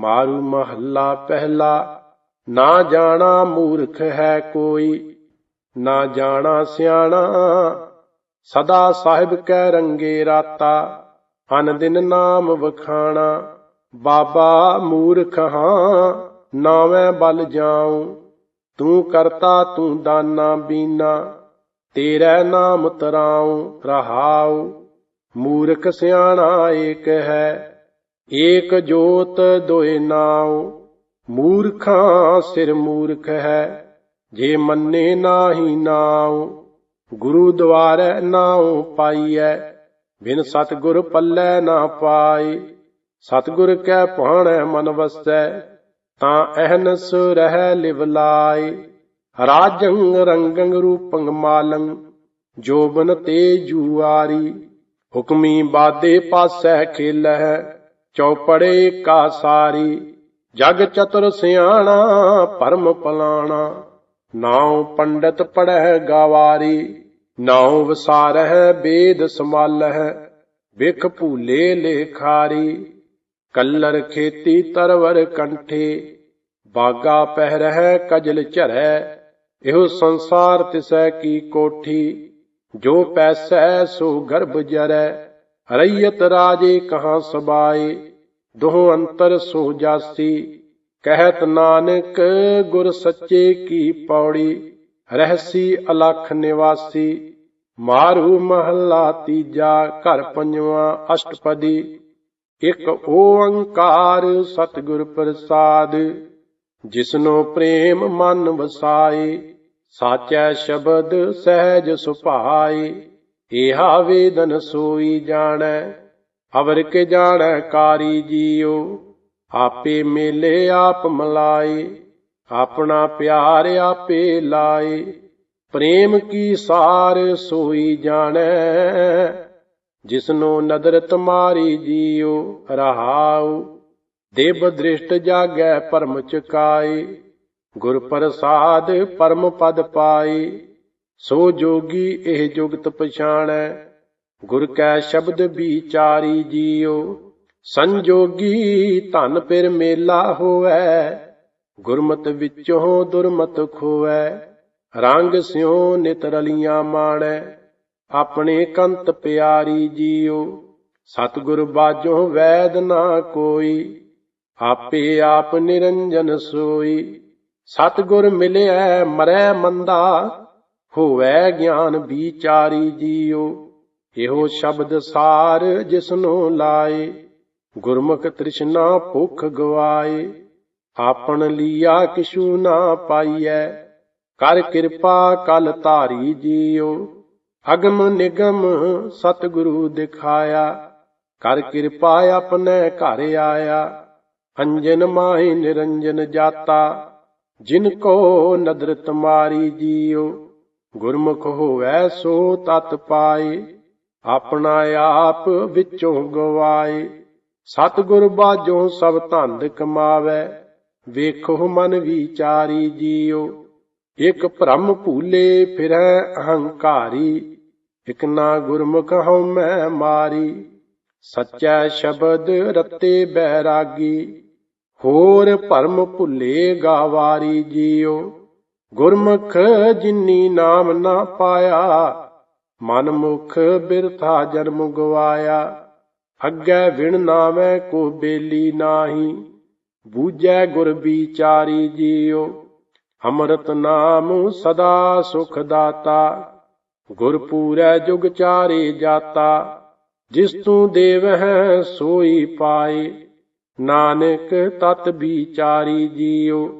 ਮਾਰੂ ਮਹੱਲਾ ਪਹਿਲਾ। ਨਾ ਜਾਣਾ ਮੂਰਖ ਹੈ ਕੋਈ, ਨਾ ਜਾਣਾ ਸਿਆਣਾ। ਸਦਾ ਸਾਹਿਬ ਕੈ ਰੰਗੇ ਰਾਤਾ, ਅਨ ਦਿਨ ਨਾਮ ਵਖਾਣਾ। ਬਾਬਾ ਮੂਰਖ ਹਾਂ, ਨਾਵੇਂ ਬਲ ਜਾਉ। ਤੂੰ ਕਰਤਾ ਤੂੰ ਦਾਨਾ ਬੀਨਾ, ਤੇਰਾ ਨਾਮ ਤਰਾਉ, ਰਹਾਉ। ਮੂਰਖ ਸਿਆਣਾ ਏਕ ਹੈ ਏਕ ਜੋਤ ਦੋਇ ਨਾਉ, ਮੂਰਖਾਂ ਸਿਰ ਮੂਰਖ ਹੈ, ਜੇ ਮੰਨੇ ਨਾਹੀ ਨਾਉ। ਗੁਰੂ ਦੁਆਰੈ ਨਾਉ ਪਾਈਐ, ਬਿਨ ਸਤਿਗੁਰ ਪੱਲੇ ਨਾ ਪਾਈ ਸਤਿਗੁਰ ਕੈ ਭਾਣੈ ਮਨ ਵਸੈ, ਤਾਂ ਅਹਨਸ ਰਹਿ ਲਿਵ ਲਾਈ ਰਾਜੰ ਰੰਗੰ ਰੂਪੰ ਮਾਲੰ, ਜੋਬਨ ਤੇ ਜੁਆਰੀ ਹੁਕਮੀ ਬਾਦੇ ਪਾਸੈ ਖੇਲਹਿ ਚੌਪੜੇ ਕਾ ਸਾਰੀ, ਜਗ ਚਤੁਰ ਸਿਆਣਾ, ਪਰਮ ਪਲਾਣਾ। ਨਾਉ ਪੰਡਤ ਪੜਹਿ ਗਵਾਰੀ, ਨਾਉ ਵਸਾਰਹਿ ਬੇਦ ਸਮਾਲਹਿ ਵਿਖ ਭੂਲੇ ਲੇਖਾਰੀ। ਕੱਲਰ ਖੇਤੀ ਤਰਵਰ ਕੰਠੇ, ਬਾਗਾ ਪਹਿਰਹਿ ਕਜਲ ਝਰੈ ਇਹੋ ਸੰਸਾਰ ਤਿਸੈ ਕੀ ਕੋਠੀ, ਜੋ ਪੈਸੈ ਸੋ ਗਰਭ ਜਰੈ ਰਈਅਤ ਰਾਜੇ ਕਹਾ ਸਬਾਏ, ਦੋਹ ਅੰਤਰ ਸੋਹ ਜਾਸੀ, ਕਹਿਤ ਨਾਨਕ ਗੁਰ ਸੱਚੇ ਕੀ ਪੌੜੀ, ਰਹਿਸੀ ਅਲਖ ਨਿਵਾਸੀ, ਮਾਰੂ ਮਹੱਲਾ ਤੀਜਾ ਘਰ ਪੰਜਵਾਂ ਅਸ਼ਟਪਦੀ, ਇਕ ਓੰਕਾਰ ਸਤਿਗੁਰ ਪ੍ਰਸਾਦ, ਜਿਸਨੋ ਪ੍ਰੇਮ ਮਨ ਵਸਾਏ, ਸਾਚੈ ਸ਼ਬਦ ਸਹਿਜ ਸੁਭਾਏ। ਏਹਾ ਵੇਦਨ ਸੋਈ ਜਾਣੈ, ਅਵਰ ਕੇ ਜਾਣੈ ਕਾਰੀ ਜੀਓ ਆਪੇ ਮੇਲੇ ਆਪ ਮਲਾਏ, ਆਪਣਾ ਪਿਆਰ ਆਪੇ ਲਾਏ। ਪ੍ਰੇਮ ਕੀ ਸਾਰ ਸੋਈ ਜਾਣੈ, ਜਿਸਨੋ ਨਦਰ ਤੁਮਾਰੀ ਜੀਉ, ਰਹਾਉ। ਦੇਵ ਦ੍ਰਿਸ਼ਟ ਜਾਗੈ ਪਰਮ ਚੁਕਾਏ, ਗੁਰ ਪ੍ਰਸਾਦ ਪਰਮ ਪਦ ਪਾਏ। ਸੋ ਜੋਗੀ ਇਹ ਜੁਗਤ ਪਛਾਣੈ। ਗੁਰ ਕੈ ਸ਼ਬਦ ਵਿਚਾਰੀ ਜੀਉ ਸੰਜੋਗੀ ਧਨ ਪਿਰ ਮੇਲਾ ਹੋਐ ਗੁਰਮਤ ਵਿੱਚੋਂ ਦੁਰਮਤ ਖੋਐ ਰੰਗ ਸਿਉ ਨਿਤ ਰਲੀਆਂ ਮਾਣੈ। ਆਪਣੇ ਕੰਤ ਪਿਆਰੀ ਜੀਓ। ਸਤਿਗੁਰ ਬਾਝੋਂ ਵੈਦ ਨਾ ਕੋਈ। ਆਪੇ ਆਪ ਨਿਰੰਜਨ ਸੋਈ। ਸਤਿਗੁਰ ਮਿਲਿਆ ਮਰੈ ਮੰਦਾ। ਹੋਵੈ ਗਿਆਨ ਵਿਚਾਰੀ ਜੀਉ ਇਹੋ ਸ਼ਬਦ ਸਾਰ ਜਿਸਨੂੰ ਲਾਏ। ਗੁਰਮੁਖ ਤ੍ਰਿਸ਼ਨਾ ਭੁਖ ਗਵਾਏ, ਆਪਣ ਲੀਆ ਕਿਛੂ ਨਾ ਪਾਈਐ। ਕਰ ਕਿਰਪਾ ਕਲ ਧਾਰੀ ਜੀਉ ਅਗਮ ਨਿਗਮ ਸਤਿਗੁਰੂ ਦਿਖਾਇਆ। ਕਰ ਕਿਰਪਾ ਆਪਣੇ ਘਰ ਆਇਆ, ਅੰਜਨ ਮਾਹੀ ਨਿਰੰਜਨ ਜਾਤਾ। ਜਿਨ ਕੋ ਨਦਰ ਤੁਮਾਰੀ ਜੀਉ ਗੁਰਮੁਖ ਹੋਵੈ ਸੋ ਤਤ ਪਾਏ, ਆਪਣਾ ਆਪ ਵਿੱਚੋਂ ਗਵਾਏ। ਸਤਿਗੁਰ ਬਾਝੋਂ ਸਭ ਧੰਦ ਕਮਾਵੇ, ਵੇਖੋ ਮਨ ਵਿਚਾਰੀ ਜੀਉ ਇਕ ਭ੍ਰਮ ਭੂਲੇ ਫਿਰੈ ਅਹੰਕਾਰੀ, ਇਕ ਨਾ ਗੁਰਮੁਖ ਹਉ ਮੈਂ ਮਾਰੀ। ਸੱਚਾ ਸ਼ਬਦ ਰਤੇ ਬੈਰਾਗੀ ਹੋਰ ਭਰਮ ਭੁੱਲੇ ਗਾਵਾਰੀ ਜੀਓ। ਗੁਰਮੁਖ ਜਿਨੀ ਨਾਮ ਨਾ ਪਾਇਆ ਮਨ ਮੁਖ ਬਿਰਥਾ ਜਨਮ ਗਵਾਇਆ। ਅੱਗੇ ਵਿਣ ਨਾਵੇਂ ਕੋ ਬੇਲੀ ਨਾਹੀ, ਬੂਝੈ ਗੁਰ ਵਿਚਾਰੀ ਜੀਉ। ਅੰਮ੍ਰਿਤ ਨਾਮ ਸਦਾ ਸੁਖ ਦਾਤਾ ਗੁਰ ਪੂਰੈ ਜੁਗ ਚਾਰੇ ਜਾਤਾ। ਜਿਸ ਤੂੰ ਦੇਵ ਹੈ ਸੋਈ ਪਾਏ, ਨਾਨਕ ਤਤ ਵਿਚਾਰੀ ਜੀਉ।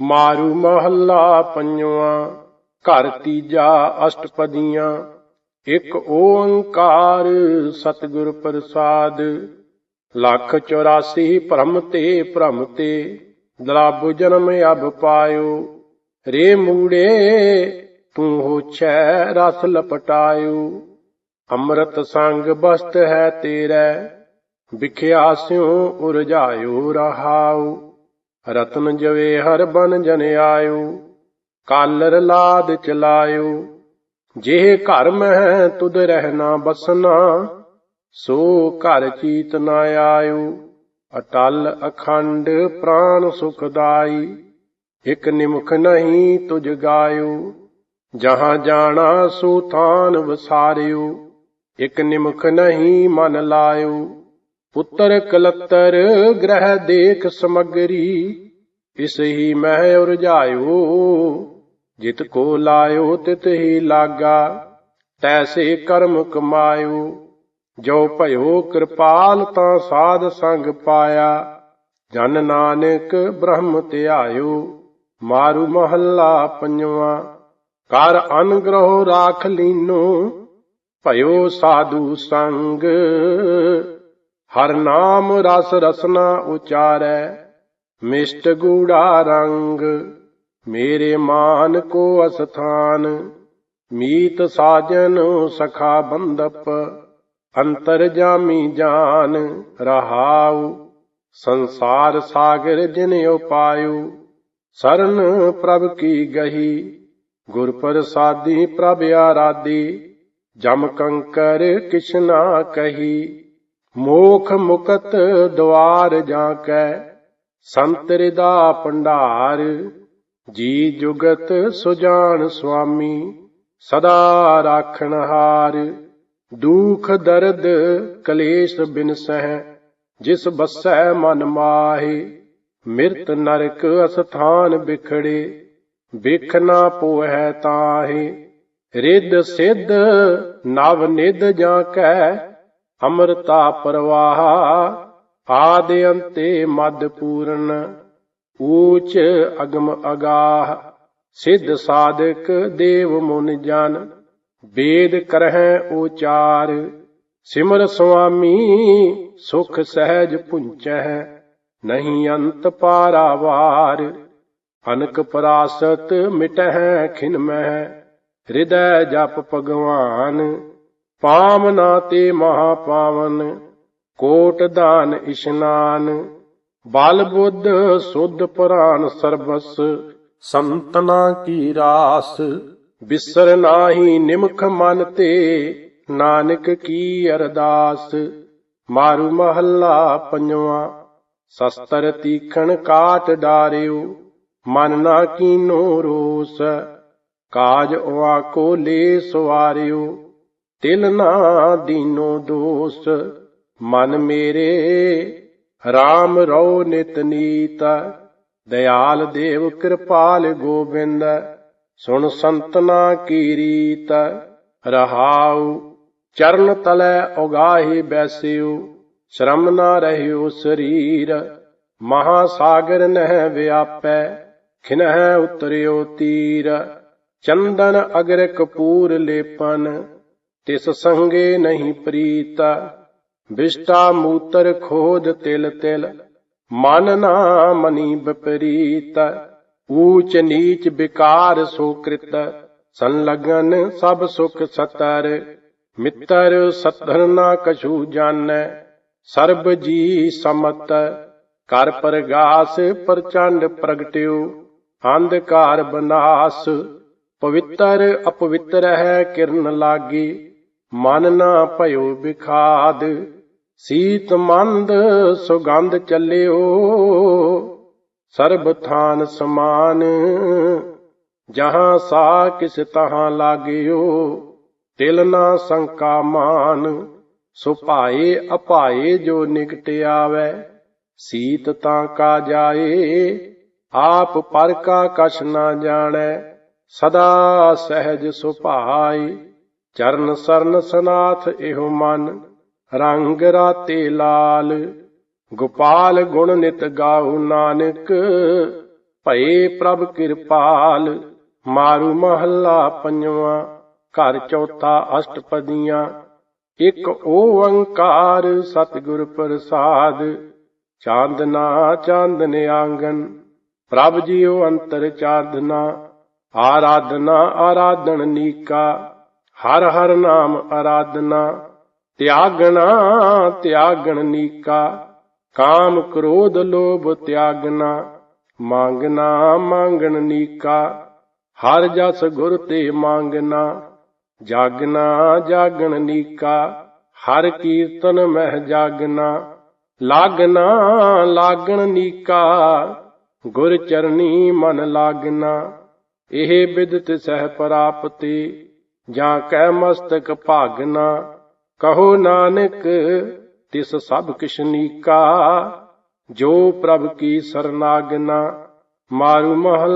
ਮਾਰੂ ਮਹੱਲਾ ਪੰਜਵਾਂ, ਘਰ ਤੀਜਾ ਅਸ਼ਟਪਦੀਆਂ, ਇਕ ਓੰਕਾਰ ਸਤਿਗੁਰ ਪ੍ਰਸਾਦ, ਲੱਖ 84 ਭ੍ਰਮ ਤੇ ਭ੍ਰਮ ਤੇ ਦਰਾਬੁ ਜਨਮ ਅਬ ਪਾਇਓ, ਰੇ ਮੂੜੇ ਤੂੰ ਹੋਛੈ ਰਸ ਲਪਟਾਇਓ, ਅੰਮ੍ਰਿਤ ਸੰਗ ਬਸਤ ਹੈ ਤੇਰੇ, ਵਿਖਿਆ ਸਿਉ ਉਰਜਾਇਓ ਰਹਾਉ। ਰਤਨ ਜਵੇ ਹਰ ਬਨ ਜਨ ਆਇਓ, ਕਾਲਰ ਲਾਦ ਚਲਾਇਓ ਜੇ ਘਰ ਮਹਿ ਤੁਧ ਰਹਿਣਾ ਬਸਨਾ, ਸੋ ਘਰ ਚੀਤ ਨਾ ਆਇਓ। ਅਟਲ ਅਖੰਡ ਪ੍ਰਾਨ ਸੁਖਦਾਈ ਇਕ ਨਿਮਖ ਨਹੀਂ ਤੁਝ ਗਾਇਓ। ਜਹਾਂ ਜਾਣਾ ਸੋ ਥਾਨ ਵਸਾਰਿਓ, ਇਕ ਨਿਮਖ ਨਹੀਂ ਮਨ ਲਾਇਓ। ਪੁੱਤਰ ਕਲਤਰ ਗ੍ਰਹਿ ਦੇਖ ਸਮਗਰੀ, ਇਸ ਹੀ ਮਹਿ ਉਰਝਾਇਓ ਜਿਤ ਕੋ ਲਾਇਓ ਤਿਤ ਹੀ ਲਾਗਾ, ਤੈਸੇ ਕਰਮ ਕਮਾਇਓ। ਜੋ ਭਇਓ ਕਿਰਪਾਲ ਤਾਂ ਸਾਧ ਸੰਗ ਪਾਇਆ, ਜਨ ਨਾਨਕ ਬ੍ਰਹਮ ਧਿਆਇਓ। ਮਾਰੂ ਮਹੱਲਾ ਪੰਜਵਾ, ਕਰ ਅਨਗ੍ਰਹ ਰਾਖ ਲੀਨੋ, ਭਇਓ ਸਾਧੂ ਸੰਗ। ਹਰ ਨਾਮ ਰਸ ਰਸਨਾ ਉਚਾਰੈ, ਮਿਸ਼ਟ ਗੂੜਾ ਰੰਗ, ਮੇਰੇ ਮਾਨ ਕੋ ਅਸਥਾਨ, ਮੀਤ ਸਾਜਨ ਸਖਾ ਬੰਦਪ, ਅੰਤਰ ਜਾਮੀ ਜਾਨ, ਰਹਾਉ, ਸੰਸਾਰ ਸਾਗਰ ਜਿਨ ਉਪਾਇਉ, ਸਰਨ ਪ੍ਰਭ ਕੀ ਗਹੀ ਗੁਰ ਪ੍ਰਸਾਦੀ ਪ੍ਰਭ ਆਰਾਦੀ ਜਮ ਕੰਕਰ ਕਿਛਨਾ ਕਹੀ। ਮੋਖ ਮੁਕਤ ਦਵਾਰ ਜਾ ਕੈ, ਸੰਤ ਦਾ ਭੰਡਾਰ, ਜੀ ਜੁਗਤ ਸੁਜਾਨ ਸੁਆਮੀ, ਸਦਾ ਰਾਖਣ ਹਾਰ। ਦੁਖ ਦਰਦ ਕਲੇਸ਼ ਬਿਨ ਸਹਿ, ਜਿਸ ਬਸੈ ਮਨ ਮਾਹੇ। ਮਿਰਤ ਨਰਕ ਅਸਥਾਨ ਬਿਖੜੇ ਵੇਖ ਨਾ ਪੋਹੈ ਤਾਹੇ। ਰਿੱਧ ਸਿੱਧ ਨਵ ਨਿਧ ਜਾਂ ਕੈ ਅੰਮ੍ਰਿਤਾ ਪ੍ਰਵਾਹ, ਆਦ ਅੰਤੇ ਮਦ ਪੂਰਨ, ਊਚ ਅਗਮ ਅਗਾਹ, ਸਿੱਧ ਸਾਧਕ ਦੇਵ ਮੁਨ ਜਨ, ਵੇਦ ਕਰਹਿ ਉਚਾਰ, ਸਿਮਰ ਸੁਆਮੀ ਸੁਖ ਸਹਿਜ ਪੁੰਚੈ ਨਹੀਂ ਅੰਤ ਪਾਰਾਵਾਰ, ਅਨਕ ਪਰਾਸਤ ਮਿਟਹਿ ਖਿਨ ਮਹਿ, ਹਿਰਦੈ ਜਪ ਭਗਵਾਨ ਪਾਵਨਾ ਤੇ ਮਹਾ ਪਾਵਨ ਕੋਟ ਦਾਨ ਇਸ਼ਨਾਨ, ਬਲ ਬੁੱਧ ਸੁਧ ਪੁਰਾਨ ਸਰਬਸ, ਸੰਤਨਾ ਕੀ ਰਾਸ, ਬਿਸਰ ਨਾਹੀ ਨਿਮਖ ਮਨ ਤੇ, ਨਾਨਕ ਕੀ ਅਰਦਾਸ, ਮਾਰੂ ਮਹੱਲਾ ਪੰਜਵਾ, ਸਸਤਰ ਤੀਖਣ ਕਾਟ ਡਾਰਿਓ, ਮਨ ਨਾ ਕੀਨੋ ਰੋਸ, ਕਾਜ ਉਆ ਕੋ ਲੈ ਸਵਾਰਿਓ। ਤਿਲ ਨਾ ਦੀਨੋ ਦੋਸ, ਮਨ ਮੇਰੇ RAM ਰੋ ਨਿਤ ਨੀਤ ਦਇਆਲ ਦੇਵ ਕਿਰਪਾਲ ਗੋਬਿੰਦ, ਸੁਣ ਸੰਤਨਾ ਕੀ ਰੀਤ, ਰਹਾਉ, ਚਰਨ ਤਲੈ ਉਗਾਹੀ ਬੈਸਿਉ, ਸ਼ਰਮ ਨਾ ਰਹਿਓ ਸਰੀਰ ਮਹਾ ਸਾਗਰ ਨਹਿ ਵਿਆਪੈ, ਖਿਨਹਿ ਉਤਰਿਓ ਤੀਰ, ਚੰਦਨ ਅਗਰ ਕਪੂਰ ਲੇਪਨ ਤਿਸ ਸੰਗੇ ਨਹੀਂ ਪ੍ਰੀਤ ਵਿਸ਼ਟਾ ਮੂਤਰ ਖੋਦ ਤਿਲ ਤਿਲ, ਮਨ ਨਾ ਮਨੀ ਵਿਪਰੀਤ, ਊਚ ਨੀਚ ਵਿਕਾਰ ਸੋ ਕ੍ਰਿਤ ਸੰਲਗਨ ਸਭ ਸੁਖ ਸਤਰ, ਮਿੱਤਰ ਸਤਰ ਨਾ ਕਛੂ ਜਾਣੈ, ਸਰਬ ਜੀ ਸਮਤ, ਕਰ ਪ੍ਰਗਾਸ ਪ੍ਰਚੰਡ ਪ੍ਰਗਟਿਓ ਅੰਧਕਾਰ ਬਨਾਸ, ਪਵਿੱਤਰ ਅਪਵਿੱਤਰ ਹੈ ਕਿਰਨ ਲਾਗੀ ਮਨ ਨਾ ਭਇਓ ਵਿਖਾਦ ਸੀਤ ਮੰਦ ਸੁਗੰਧ ਚੱਲਿਓ। ਸਰਬ ਥਾਨ ਸਮਾਨ, ਜਹਾਂ ਸਾ ਕਿਸ ਤਹਾਂ ਲਾਗਿਓ। ਤਿਲ ਨਾ ਸੰਕਾ ਮਾਨ, ਸੋ ਅਪਾਏ ਜੋ ਨਿਕਟ ਆਵੈ। ਸੀਤ ਤਾਂ ਕਾ ਜਾਏ, ਆਪ ਪਰ ਕਾ ਕਛ ਨਾ ਜਾਣੈ। ਸਦਾ ਸਹਿਜ ਸੁਭਾਈ ਚਰਨ ਸਰਨ ਸਨਾਥ ਇਹੋ ਮਨ, ਰੰਗ ਰਾਤੇ ਲਾਲ। ਗੋਪਾਲ ਗੁਣ ਨਿਤ ਗਾਉ ਨਾਨਕ, ਭਏ ਪ੍ਰਭ ਕਿਰਪਾਲ। ਮਾਰੂ ਮਹੱਲਾ ਪੰਜਵਾ, ਘਰ ਚੌਥਾ ਅਸ਼ਟਪਦੀਆਂ। ਇਕ ਓੰਕਾਰ ਸਤਿਗੁਰ ਪ੍ਰਸਾਦ ਚਾਂਦਨਾ ਚਾਂਦਨ ਆਂਗਨ ਪ੍ਰਭ ਜੀਉ ਅੰਤਰ ਚਾਂਦਨਾ, ਆਰਾਧਨਾ ਆਰਾਧਨ ਨੀਕਾ। ਹਰ ਹਰ ਨਾਮ ਆਰਾਧਨਾ ਤਿਆਗਣਾ, ਤਿਆਗਣ ਨੀਕਾ, ਕਾਮ ਕ੍ਰੋਧ ਲੋਭ ਤਿਆਗਣਾ, ਮੰਗਣਾ, ਮੰਗਣ ਨੀਕਾ, ਹਰ ਜਸ ਗੁਰ ਤੇ ਮੰਗਣਾ, ਜਾਗਣਾ, ਜਾਗਣ ਨੀਕਾ, ਹਰ ਕੀਰਤਨ ਮਹਿ ਜਾਗਣਾ ਲਾਗਨਾ ਲਾਗਣ ਨੀਕਾ, ਗੁਰ ਚਰਨੀ ਮਨ ਲਾਗਨਾ ਇਹ ਬਿਦਤ ਸਹਿ ਪ੍ਰਾਪਤੀ ਜਾਂ ਕੈ ਮਸਤਕ ਭਾਗਨਾ ਕਹੋ ਨਾਨਕ, ਤਿਸ ਸਭ ਕਿਛ ਨੀਕਾ, ਜੋ ਪ੍ਰਭ ਕੀ ਸਰਨਾਗਨਾ, ਮਾਰੂ ਮਹਲ